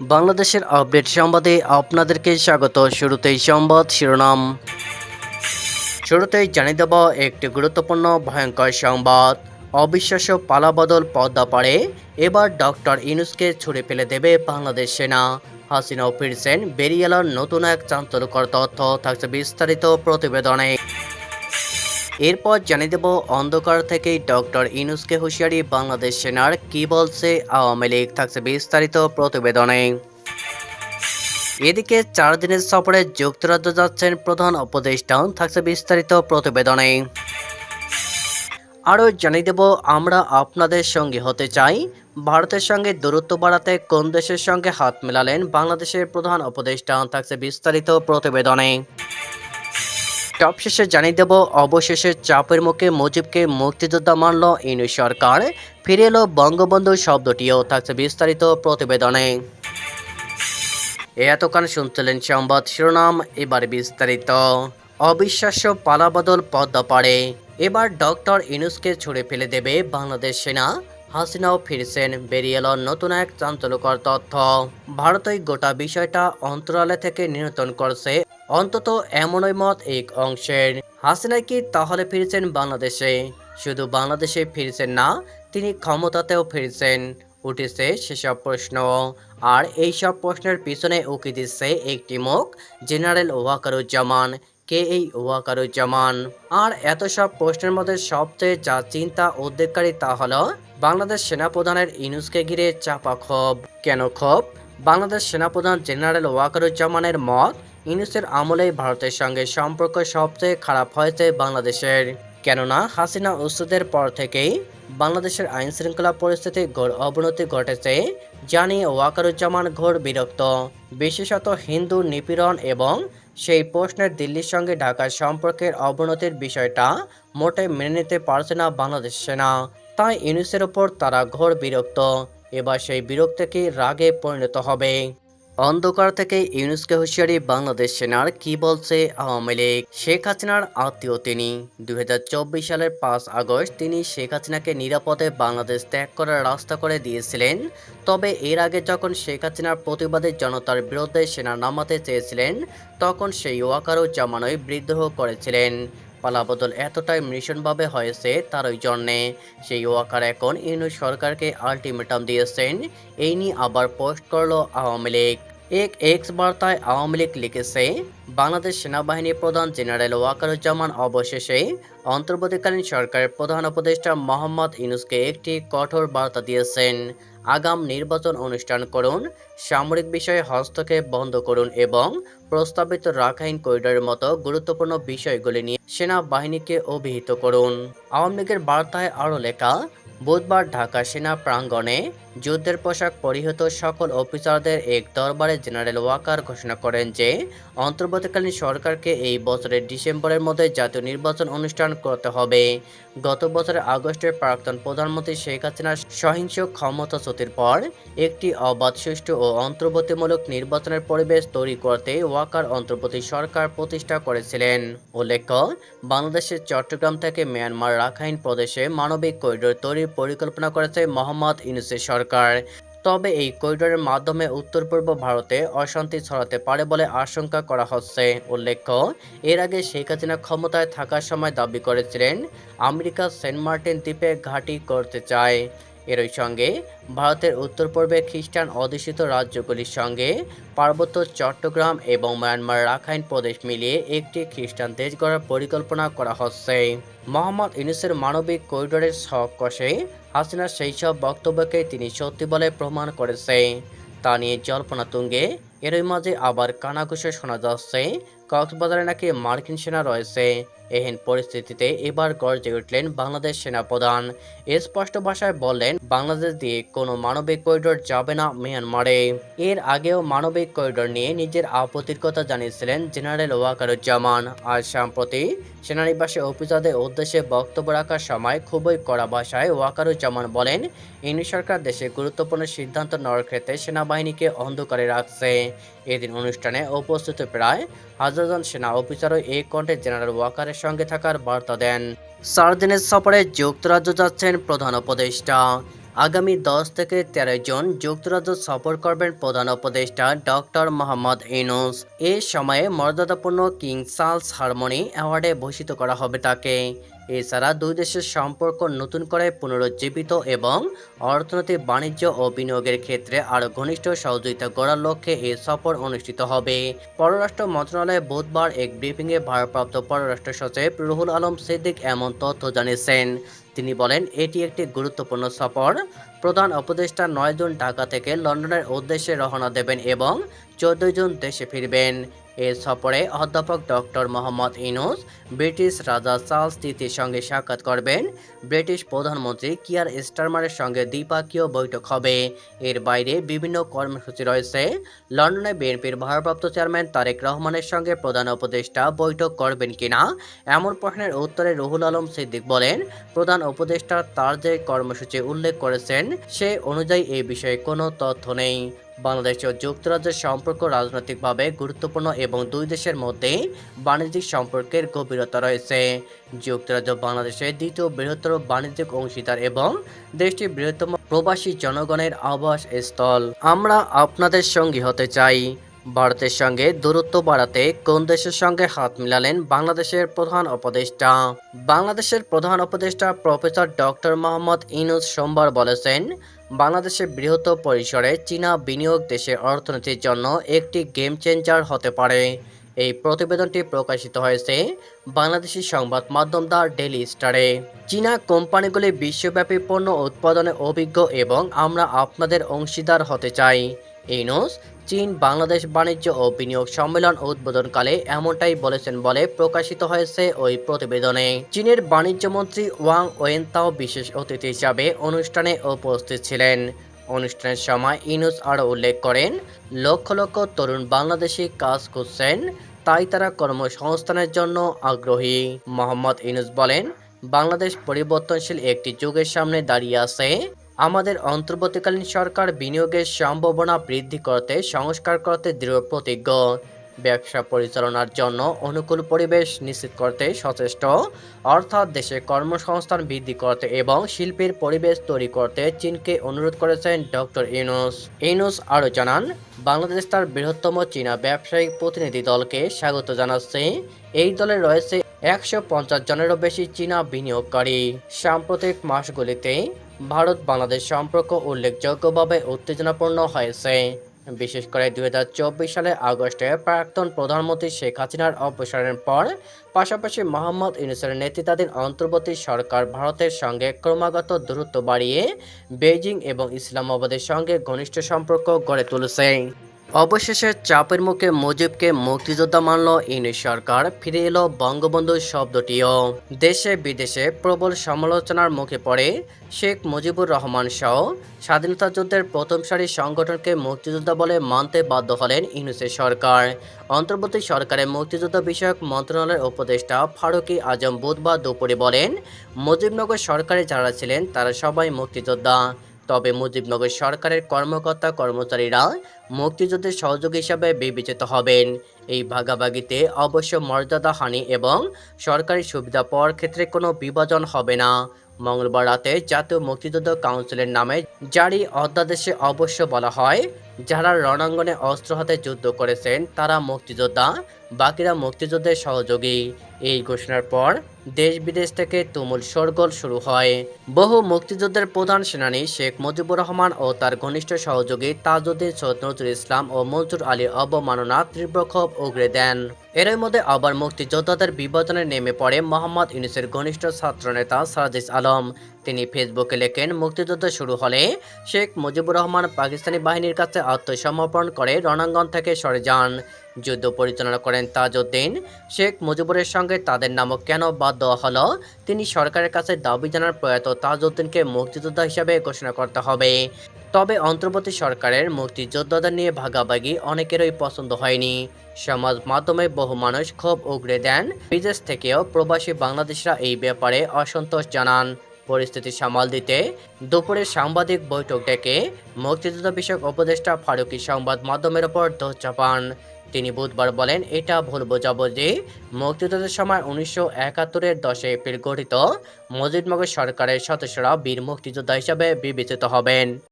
বাংলাদেশের আপডেট সংবাদে আপনাদেরকে স্বাগত। শুরুতেই সংবাদ শিরোনাম। শুরুতেই জানিয়ে দেব একটি গুরুত্বপূর্ণ ভয়ঙ্কর সংবাদ। অবিশ্বাস্য পালাবদল পদ্মা পাড়ে। এবার ডক্টর ইনুসকে ছুড়ে ফেলে দেবে বাংলাদেশ সেনা। হাসিনাও ফিরছেন বেরিয়ে এলার নতুন এক চাঞ্চল্যকর তথ্য। থাকছে বিস্তারিত প্রতিবেদনে। এরপর জানিয়ে দেব অন্ধকার থেকেই ডক্টর ইনুসকে হুঁশিয়ারি, বাংলাদেশ সেনার কি বলছে, আওয়ামী লীগ থাকছে বিস্তারিত প্রতিবেদনে। এদিকে চার দিনের সফরে যুক্তরাজ্য যাচ্ছেন প্রধান উপদেষ্টা, থাকছে বিস্তারিত প্রতিবেদনে। আরও জানিয়ে দেব, আমরা আপনাদের সঙ্গে হতে চাই। ভারতের সঙ্গে দূরত্ব বাড়াতে কোন দেশের সঙ্গে হাত মেলালেন বাংলাদেশের প্রধান উপদেষ্টা, থাকছে বিস্তারিত প্রতিবেদনে। টপ শেষে জানিয়ে দেব, অবশেষে চাপের মুখে মুজিবকে মুক্তিযোদ্ধা মানল ইনু সরকার। ফিরে এলো বঙ্গবন্ধু শব্দটিও থাকছে বিস্তারিত প্রতিবেদনে। এতক্ষণ শুনছিলেন সংবাদ শিরোনাম, এবার বিস্তারিত। অবিশ্বাস্য পালাবদল পদ্মা পাড়ে। এবার ডক্টর ইনুসকে ছুড়ে ফেলে দেবে বাংলাদেশ সেনা। হাসিনাও ফিরছেন, বেরিয়ে এলো নতুন এক চাঞ্চল্যকর তথ্য। ভারতই গোটা বিষয়টা অন্তরালে থেকে নিয়ন্ত্রণ করছে অন্তত এমনই মত এক অংশের। হাসিনা কি তাহলে ফিরছেন বাংলাদেশে। শুধু বাংলাদেশে ফিরছেন না, তিনি ক্ষমতাতেও ফিরছেন। উঠেছে সেসব প্রশ্ন। আর এই সব প্রশ্নের পিছনে উকি দিচ্ছে একটি মুখ, জেনারেল ওয়াকারুজ্জামান। কে এই ওয়াকারুজ্জামান? আর এত সব প্রশ্নের মধ্যে সবচেয়ে যা চিন্তা উদ্বেগকারী তা হলো, বাংলাদেশ সেনাপ্রধানের ইনুসকে ঘিরে চাপা ক্ষোভ। কেন ক্ষোভ? বাংলাদেশ সেনাপ্রধান জেনারেল ওয়াকারুজ্জামানের মত ইনুসের আমলেই ভারতের সঙ্গে সম্পর্ক সবচেয়ে খারাপ হয়েছে বাংলাদেশের। কেননা, হাসিনা উস্তুদের পর থেকেই বাংলাদেশের আইন শৃঙ্খলা পরিস্থিতি ঘোর অবনতি ঘটেছে জানি ওয়াকারুজ্জামান ঘোর বিরক্ত। বিশেষত হিন্দু নিপীড়ন এবং সেই প্রশ্নের দিল্লির সঙ্গে ঢাকার সম্পর্কের অবনতির বিষয়টা মোটে মেনে নিতে পারছে না বাংলাদেশ সেনা। তাই ইউনুসের ওপর তারা ঘোর বিরক্ত। এবার সেই বিরক্তিকে রাগে পরিণত হবে। অন্ধকার থেকে ইউনুসকে হুঁশিয়ারি বাংলাদেশ সেনার, কি বলছে আওয়ামী লীগ? শেখ হাসিনার আত্মীয় তিনি। দু হাজার চব্বিশ সালের পাঁচ আগস্ট তিনি শেখ হাসিনাকে নিরাপদে বাংলাদেশ ত্যাগ করার রাস্তা করে দিয়েছিলেন। তবে এর আগে যখন শেখ হাসিনার প্রতিবাদে জনতার বিরুদ্ধে সেনা নামাতে চেয়েছিলেন, তখন সেই ওয়াকারও ওয়াকারুজ্জামানই বিদ্রোহ করেছিলেন। পালাবদল এতটাই মিশনভাবে হয়েছে তার ওই জন্যে। সেই ওয়াকার এখন ইউনুস সরকারকে আলটিমেটাম দিয়েছেন। এই নিয়ে আবার পোস্ট করল আওয়ামী লীগ। এক এক্স বার্তায় আওয়ামী লীগ লিখেছে, বাংলাদেশ সেনাবাহিনী প্রধান জেনারেল ওয়াকারুজ্জামান অবশেষে অন্তর্বর্তীকালীন সরকারের প্রধান উপদেষ্টা মোহাম্মদ ইউনুসকে একটি কঠোর বার্তা দিয়েছেন। আগাম নির্বাচন অনুষ্ঠান করুন, সামরিক বিষয়ে হস্তক্ষেপ বন্ধ করুন এবং প্রস্তাবিত রাখাইন করিডোরের মতো গুরুত্বপূর্ণ বিষয়গুলি নিয়ে সেনাবাহিনীকে অভিহিত করুন। আওয়ামী লীগের বার্তায় আরও লেখা, বুধবার ঢাকা সেনা প্রাঙ্গণে যুদ্ধের পোশাক পরিহিত সকল অফিসারদের এক দরবারে জেনারেল ওয়াকার ঘোষণা করেন যে, অন্তর্বর্তীকালীন সরকারকে এই বছরের ডিসেম্বরের মধ্যে জাতীয় নির্বাচন অনুষ্ঠান করতে হবে। গত বছরের আগস্টের প্রাক্তন প্রধানমন্ত্রী শেখ হাসিনার সহিংস ক্ষমতাচ্যুতির পর একটি অবাধ, সুষ্ঠু ও অন্তর্বর্তীমূলক নির্বাচনের পরিবেশ তৈরি করতে ওয়াকার অন্তর্বর্তী সরকার প্রতিষ্ঠা করেছিলেন। উল্লেখ্য, বাংলাদেশের চট্টগ্রাম থেকে মিয়ানমার রাখাইন প্রদেশে মানবিক করিডোর তৈরির পরিকল্পনা করেছে মোহাম্মদ ইউনুসের সরকার। তবে এই করিডোরের মাধ্যমে উত্তর পূর্ব ভারতে অশান্তি ছড়াতে পারে বলে আশঙ্কা করা হচ্ছে। উল্লেখ্য, এর আগে শেখ হাসিনা ক্ষমতায় থাকার সময় দাবি করেছিলেন, আমেরিকা সেন্ট মার্টিন দ্বীপে ঘাঁটি করতে চায়। এরই সঙ্গে ভারতের উত্তর পূর্বে খ্রিস্টান অধ্যুষিত রাজ্যগুলির সঙ্গে পার্বত্য চট্টগ্রাম এবং মায়ানমার রাখাইন প্রদেশ মিলিয়ে একটি খ্রিস্টান দেশ গড়ার পরিকল্পনা করা হচ্ছে। মোহাম্মদ ইউনুসের মানবিক করিডোরের শখ হাসিনার সেই সব বক্তব্যকে তিনি সত্যি বলে প্রমাণ করেছে। তা নিয়ে জল্পনা তুঙ্গে এরই মাঝে আবার কানাঘুষে শোনা যাচ্ছে, কক্সবাজারে নাকি মার্কিন সেনা রয়েছে। এহেন পরিস্থিতিতে এবার গর্জে উঠলেন বাংলাদেশ সেনাপ্রধান। স্পষ্ট ভাষায় বললেন, বাংলাদেশ দিয়ে কোনো মানবিক করিডোর যাবে না মিয়ানমারে। এর আগেও মানবিক করিডোর নিয়ে নিজের আপত্তির কথা জানিয়েছিলেন জেনারেল ওয়াকারুজ্জামান। আর সম্প্রতি সেনানিবাসে অফিসারদের উদ্দেশ্যে বক্তব্য রাখার সময় খুবই কড়া ভাষায় ওয়াকারুজ্জামান বলেন, ইনি সরকার দেশে গুরুত্বপূর্ণ সিদ্ধান্ত নেওয়ার ক্ষেত্রে সেনাবাহিনীকে অন্ধকারে রাখছে। এদিন অনুষ্ঠানে উপস্থিত প্রায় হাজারজন সেনা অফিসারও এই কণ্ঠে জেনারেল ওয়াকারের সঙ্গে থাকার বার্তা দেন। চার দিনের সফরে যুক্তরাজ্য যাচ্ছেন প্রধান উপদেষ্টা। আগামী দশ থেকে তেরো জন যুক্তরাজ্য সফর করবেন প্রধান উপদেষ্টা ডক্টর মোহাম্মদ ইনুস এ সময়ে মর্যাদাপূর্ণ কিং চার্লস হারমোনি অ্যাওয়ার্ডে ভূষিত করা হবে তাকে। এছাড়া দুই দেশের সম্পর্ক নতুন করে পুনরুজ্জীবিত এবং অর্থনৈতিক বাণিজ্য ও বিনিয়োগের ক্ষেত্রে আরও ঘনিষ্ঠ সহযোগিতা গড়ার লক্ষ্যে এই সফর অনুষ্ঠিত হবে। পররাষ্ট্র মন্ত্রণালয়ে বুধবার এক ব্রিফিংয়ে ভারপ্রাপ্ত পররাষ্ট্র সচিব রুহুল আলম সিদ্দিক এমন তথ্য জানিয়েছেন। তিনি বলেন, এটি একটি গুরুত্বপূর্ণ সফর। প্রধান উপদেষ্টা নয় জুন ঢাকা থেকে লন্ডনের উদ্দেশ্যে রওনা দেবেন এবং চোদ্দই জুন দেশে ফিরবেন। এ সফরে অধ্যাপক ডক্টর মোহাম্মদ ইনুস, ব্রিটিশ রাজা চার্লস তৃতীয়ের সঙ্গে সাক্ষাৎ করবেন। ব্রিটিশ প্রধানমন্ত্রী কিয়ার স্টারমারের সঙ্গে দ্বিপাক্ষীয় বৈঠক হবে। এর বাইরে বিভিন্ন কর্মসূচি রয়েছে। লন্ডনে বিএনপির ভারপ্রাপ্ত চেয়ারম্যান তারেক রহমানের সঙ্গে প্রধান উপদেষ্টা বৈঠক করবেন কিনা, এমন প্রশ্নের উত্তরে রুহুল আলম সিদ্দিক বলেন, প্রধান উপদেষ্টা তার যে কর্মসূচি উল্লেখ করেছেন, সে অনুযায়ী এই বিষয়ে কোনো তথ্য নেই। বাংলাদেশ ও যুক্তরাজ্যের সম্পর্ক রাজনৈতিকভাবে গুরুত্বপূর্ণ এবং দুই দেশের মধ্যে বাণিজ্যিক সম্পর্কের গভীরতা রয়েছে। যুক্তরাজ্য বাংলাদেশের দ্বিতীয় বৃহত্তর বাণিজ্যিক অংশীদার এবং দেশটির বৃহত্তম প্রবাসী জনগণের আবাস স্থল আমরা আপনাদের সঙ্গী হতে চাই। ভারতের সঙ্গে দূরত্ব বাড়াতে কোন দেশের সঙ্গে হাত মিলালেন বাংলাদেশের প্রধান উপদেষ্টা? বাংলাদেশের প্রধান উপদেষ্টা প্রফেসর ডক্টর মোহাম্মদ ইনুস সোমবার বলেছেন বাংলাদেশের বৃহত্তর পরিসরে চীনা বিনিয়োগ দেশের অর্থনীতির জন্য একটি গেম চেঞ্জার হতে পারে। এই প্রতিবেদনটি প্রকাশিত হয়েছে বাংলাদেশি সংবাদ মাধ্যম দ্য ডেলি স্টারে। চীনা কোম্পানিগুলি বিশ্বব্যাপী পণ্য উৎপাদনে অভিজ্ঞ এবং আমরা আপনাদের অংশীদার হতে চাই। ইনুস চীন, বাংলাদেশ বাণিজ্য ও বিনিয়োগ সম্মেলন উদ্বোধনকালে এমনটাই বলেছেন বলে প্রকাশিত হয়েছে ওই প্রতিবেদনে। চীনের বাণিজ্য মন্ত্রী ওয়াং ওয়েনতাও বিশেষ অতিথি হিসাবে অনুষ্ঠানে উপস্থিত ছিলেন। অনুষ্ঠানের সময় ইনুস আরও উল্লেখ করেন, লক্ষ লক্ষ তরুণ বাংলাদেশি কাজ করছেন, তাই তারা কর্মসংস্থানের জন্য আগ্রহী। মোহাম্মদ ইনুস বলেন, বাংলাদেশ পরিবর্তনশীল একটি যুগের সামনে দাঁড়িয়ে আছে। আমাদের অন্তর্বর্তীকালীন সরকার বিনিয়োগের সম্ভাবনা বৃদ্ধি করতে, সংস্কার করতে দৃঢ় প্রতিজ্ঞ। ব্যবসা পরিচালনার জন্য অনুকূল পরিবেশ নিশ্চিত করতে সচেষ্ট। অর্থাৎ দেশে কর্মসংস্থান বৃদ্ধি করতে এবং শিল্পের পরিবেশ তৈরি করতে চীনকে অনুরোধ করেছেন ডক্টর ইউনুস। ইউনুস আরও জানান, বাংলাদেশ তার বৃহত্তম চীনা ব্যবসায়িক প্রতিনিধি দলকে স্বাগত জানাচ্ছে। এই দলে রয়েছে একশো পঞ্চাশ জনেরও বেশি চীনা বিনিয়োগকারী। সাম্প্রতিক মাসগুলিতে ভারত বাংলাদেশ সম্পর্ক উল্লেখযোগ্যভাবে উত্তেজনাপূর্ণ হয়েছে। বিশেষ করে দু হাজার চব্বিশ সালে আগস্টে প্রাক্তন প্রধানমন্ত্রী শেখ হাসিনার অপসারণের পর, পাশাপাশি মোহাম্মদ ইউনুসের নেতৃত্বাধীন অন্তর্বর্তী সরকার ভারতের সঙ্গে ক্রমাগত দূরত্ব বাড়িয়ে, বেইজিং এবং ইসলামাবাদের সঙ্গে ঘনিষ্ঠ সম্পর্ক গড়ে তুলেছে। অবশেষে চাপের মুখে মুজিবকে মুক্তিযোদ্ধা মানল ইউনিশ সরকার। ফিরে এলো বঙ্গবন্ধু শব্দটিও। দেশে বিদেশে প্রবল সমালোচনার মুখে পড়ে শেখ মুজিবুর রহমান সহ স্বাধীনতা যুদ্ধের প্রথম সারি সংগঠনকে মুক্তিযোদ্ধা বলে মানতে বাধ্য হলেন ইউনুসের সরকার। অন্তর্বর্তী সরকারের মুক্তিযোদ্ধা বিষয়ক মন্ত্রণালয়ের উপদেষ্টা ফারুকি আজম বুধবার দুপুরে বলেন, মুজিবনগর সরকারে যারা ছিলেন তারা সবাই মুক্তিযোদ্ধা। তবে মুজিবনগর সরকারের কর্মকর্তা কর্মচারীরা মুক্তিযুদ্ধের সহযোগ হিসাবে বিবেচিত হবেন। এই ভাগাভাগিতে অবশ্য মর্যাদাহানি এবং সরকারি সুবিধা পাওয়ার ক্ষেত্রে কোনো বিভাজন হবে না। মঙ্গলবার রাতে জাতীয় মুক্তিযুদ্ধ কাউন্সিলের নামে জারি অধ্যাদেশে অবশ্য বলা হয় যারা রণাঙ্গনে অস্ত্র হাতে যুদ্ধ করেছেন, তারা মুক্তিযোদ্ধা, বাকিরা মুক্তিযুদ্ধের সহযোগী। এই ঘোষণার পর দেশ বিদেশ থেকে তুমুল শোরগোল শুরু হয়। বহু মুক্তিযুদ্ধের প্রধান সেনানী শেখ মুজিবুর রহমান ও তার ঘনিষ্ঠ সহযোগী তাজউদ্দিন সৈয়দ নজরুল ইসলাম ও মনসুর আলীর অবমাননা তীব্র ক্ষোভ উগড়ে দেন। এর মধ্যে আবার মুক্তিযোদ্ধাদের বিভাজনে নেমে পড়ে মোহাম্মদ ইউনুসের ঘনিষ্ঠ ছাত্রনেতা সারাজিস আলম। তিনি ফেসবুকে লেখেন, মুক্তিযুদ্ধ শুরু হলে শেখ মুজিবুর রহমান পাকিস্তানি বাহিনীর কাছে আত্মসমর্পণ করে রণাঙ্গন থেকে সরে যান। যুদ্ধ পরিচালনা করেন তাজউদ্দিন। শেখ মুজিবুরের সঙ্গে তাদের নামও কেন বাদ দেওয়া হলো? তিনি সরকারের কাছে দাবি জানার প্রয়াত তাজউদ্দিনকে মুক্তিযোদ্ধা হিসাবে ঘোষণা করতে হবে। তবে অন্তর্বর্তী সরকারের মুক্তিযোদ্ধাদের নিয়ে ভাগাভাগি অনেকেরই পছন্দ হয়নি। সমাজ মাধ্যমে বহু মানুষ ক্ষোভ উগড়ে দেন। বিদেশ থেকেও প্রবাসী বাংলাদেশরা এই ব্যাপারে অসন্তোষ জানান। পরিস্থিতি সামাল দিতে দুপুরে সাংবাদিক বৈঠক ডেকে মুক্তিযোদ্ধা বিষয়ক উপদেষ্টা ফারুকি সংবাদ মাধ্যমের ওপর দোষ চাপান। তিনি বুধবার বলেন, এটা ভুল বোঝাবো যে মুক্তিযুদ্ধের সময় উনিশশো একাত্তরের দশে এপ্রিল গঠিত মজিদমগর সরকারের সদস্যরা বীর মুক্তিযোদ্ধা হিসাবে বিবেচিত হবেন।